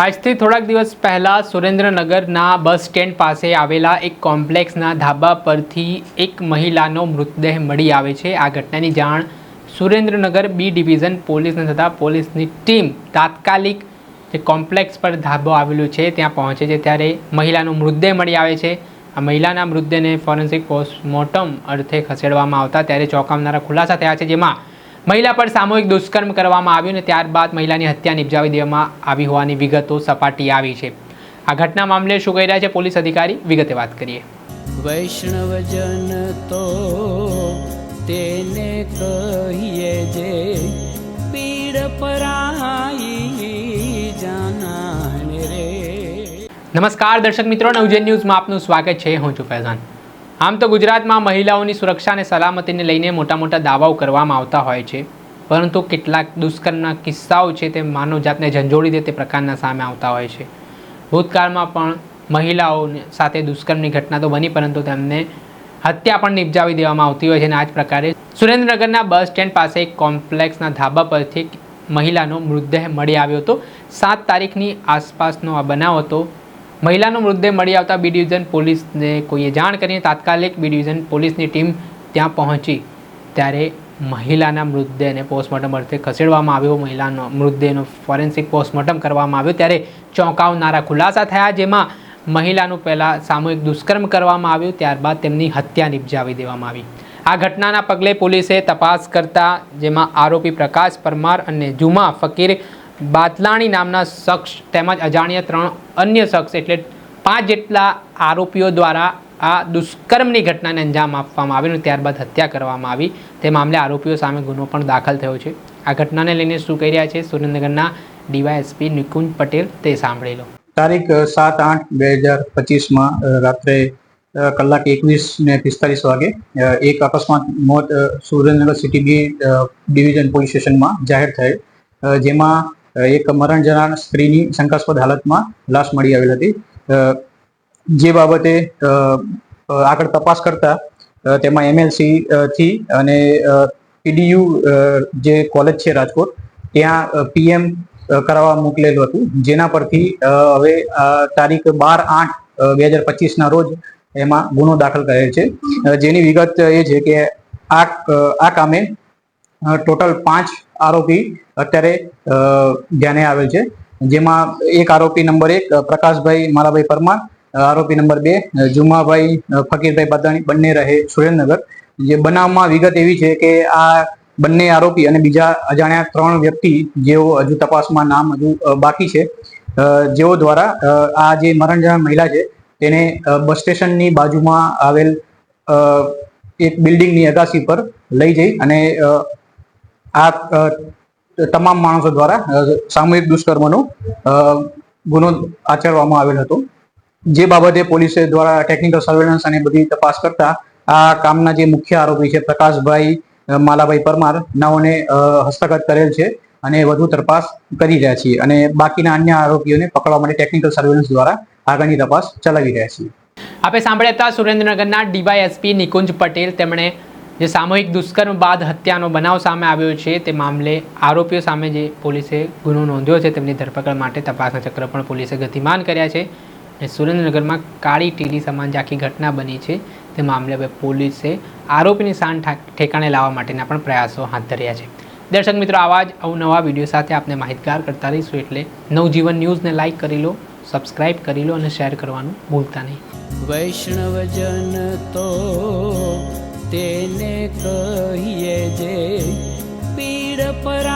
આજથી થોડાક દિવસ પહેલાં સુરેન્દ્રનગરના બસ સ્ટેન્ડ પાસે આવેલા એક કોમ્પ્લેક્સના ધાબા પરથી એક મહિલાનો મૃતદેહ મળી આવે છે. આ ઘટનાની જાણ સુરેન્દ્રનગર બી ડિવિઝન પોલીસને થતાં પોલીસની ટીમ તાત્કાલિક જે કોમ્પ્લેક્સ પર ધાબો આવેલું છે ત્યાં પહોંચે છે. ત્યારે મહિલાનો મૃતદેહ મળી આવે છે. આ મહિલાના મૃતદેહને ફોરેન્સિક પોસ્ટમોર્ટમ અર્થે ખસેડવામાં આવતા ત્યારે ચોંકાવનારા ખુલાસા થયા છે, જેમાં મહિલા પર સામૂહિક દુષ્કર્મ કરવામાં આવ્યું અને ત્યારબાદ મહિલાની હત્યા નિપજાવી દેવામાં આવી હોવાની વિગતો સપાટી આવી છે. આ ઘટના મામલે શું કહી રહ્યા છે પોલીસ અધિકારી? વિગતે વાત કરીએ. વૈષ્ણવજન તો તેને કહીએ જે પીડ પરાઈ જાનાને રે. નમસ્કાર દર્શક મિત્રો નવજન ન્યૂઝમાં આપનું સ્વાગત છે. હું છું ફૈઝાન. આમ તો ગુજરાતમાં મહિલાઓની સુરક્ષા અને સલામતીને લઈને મોટા મોટા દાવાઓ કરવામાં આવતા હોય છે. પરંતુ કેટલાક દુષ્કર્મના કિસ્સાઓ છે તે માનવજાતને ઝંઝોડી દે તે પ્રકારના સામે આવતા હોય છે. ભૂતકાળમાં પણ મહિલાઓ સાથે દુષ્કર્મની ઘટના તો બની, પરંતુ તેમને હત્યા પણ નિપજાવી દેવામાં આવતી હોય છે અને આ જ પ્રકારે સુરેન્દ્રનગરના બસ સ્ટેન્ડ પાસે એક કોમ્પ્લેક્સના ધાબા પરથી મહિલાનો મૃતદેહ મળી આવ્યો હતો. સાત તારીખની આસપાસનો આ બનાવ હતો. મહિલાનો મૃતદેહ મળી આવતા બી ડિવિઝન પોલીસને કોઈએ જાણ કરીને તાત્કાલિક બી ડિવિઝન પોલીસની ટીમ ત્યાં પહોંચી. ત્યારે મહિલાના મૃતદેહને પોસ્ટમોર્ટમ અર્થે ખસેડવામાં આવ્યો. મહિલાનો મૃતદેહનો ફોરેન્સિક પોસ્ટમોર્ટમ કરવામાં આવ્યો. ત્યારે ચોંકાવનારા ખુલાસા થયા, જેમાં મહિલાનું પહેલાં સામૂહિક દુષ્કર્મ કરવામાં આવ્યું. ત્યારબાદ તેમની હત્યા નિપજાવી દેવામાં આવી. આ ઘટનાના પગલે પોલીસે તપાસ કરતા, જેમાં આરોપી પ્રકાશ પરમાર અને જુમા ફકીર બાતલાણી નામના શખ્સ તેમજ અજાણ્યા ત્રણ અન્ય શખ્સ એટલે પાંચ જેટલા આરોપીઓ દ્વારા આ દુષ્કર્મની ઘટનાને અંજામ આપવામાં આવ્યો અને ત્યારબાદ હત્યા કરવામાં આવી. તે મામલે આરોપીઓ સામે ગુનો પણ દાખલ થયો છે. આ ઘટનાને લઈને શું કહી રહ્યા છે સુરેન્દ્રનગરના ડીવાયએસપી નિકુંજ પટેલ તે સાંભળી લો. તારીખ સાત આઠ બે હજાર પચીસમાં રાત્રે કલાક એકવીસ ને પિસ્તાલીસ વાગે એક અકસ્માત મોત Surendranagar city B division police સ્ટેશનમાં જાહેર થયેલ. જેમાં એક મરણ જનાર સ્ત્રીની શંકાસ્પદ હાલતમાં લાશ મળી આવેલ હતી. જે બાબતે આગળ તપાસ કરતા તેમાં એમએલસી થી અને પીડીયુ જે કોલેજ છે રાજકોટ, ત્યાં પીએમ કરાવવા મોકલેલું હતું. જેના પરથી હવે તારીખ બાર આઠ બે હજાર પચીસના રોજ એમાં ગુનો દાખલ કરેલ છે. જેની વિગત એ છે કે આ આ કામે ટોટલ પાંચ આરોપી અત્યારે ધ્યાને આવેલ છે. જેમાં એક આરોપી નંબર એક પ્રકાશભાઈ મારાભાઈ પરમાર આરોપી નંબર બે જુમાભાઈ ફકીરભાઈ પદાણી બંને રહે સુરેન્દ્રનગર. જે બનાવમાં વિગત એવી છે કે આ બંને આરોપી અને બીજા અજાણ્યા ત્રણ વ્યક્તિ, જેઓ હજુ તપાસમાં નામ હજુ બાકી છે જેઓ દ્વારા આ જે મરણ મહિલા છે, તેને બસ સ્ટેશનની બાજુમાં આવેલ એક બિલ્ડિંગની અગાસી પર લઈ જઈ અને આ તમામ માણસો દ્વારા સામૂહિક દુષ્કર્મનો ગુનો આચરવામાં આવેલ હતો. જે બાબતે પોલીસે દ્વારા ટેકનિકલ સર્વેલન્સ અને બધી તપાસ કરતા આ કામના જે મુખ્ય આરોપી છે, પ્રકાશભાઈ માલાભાઈ પરમાર, નાઓને હસ્તગત કરેલ છે અને વધુ તપાસ કરી રહ્યા છીએ અને બાકીના અન્ય આરોપીઓને પકડવા માટે ટેકનિકલ સર્વેલન્સ દ્વારા આગળની તપાસ ચલાવી રહ્યા છીએ. આપણે સાંભળ્યા હતા સુરેન્દ્રનગરના ડીવાયએસપી નિકુંજ પટેલ, તેમણે જે સામૂહિક દુષ્કર્મ બાદ હત્યાનો બનાવ સામે આવ્યો છે, તે મામલે આરોપીઓ સામે જે પોલીસે ગુનો નોંધ્યો છે, તેમની ધરપકડ માટે તપાસના ચક્ર પણ પોલીસે ગતિમાન કર્યા છે અને સુરેન્દ્રનગરમાં કાળી ટીલી સમાન આખી ઘટના બની છે, તે મામલે હવે પોલીસે આરોપીની ઠા- ઠેકાણે લાવવા માટેના પણ પ્રયાસો હાથ ધર્યા છે. દર્શક મિત્રો, આવા જ અવનવા વીડિયો સાથે આપને માહિતગાર કરતા રહીશું એટલે નવજીવન ન્યૂઝને લાઇક કરી લો, સબસ્ક્રાઇબ કરી લો અને શેર કરવાનું ભૂલતા નહીં. વૈષ્ણવજન તો તેને કહીએ જે પીડ પરાઈ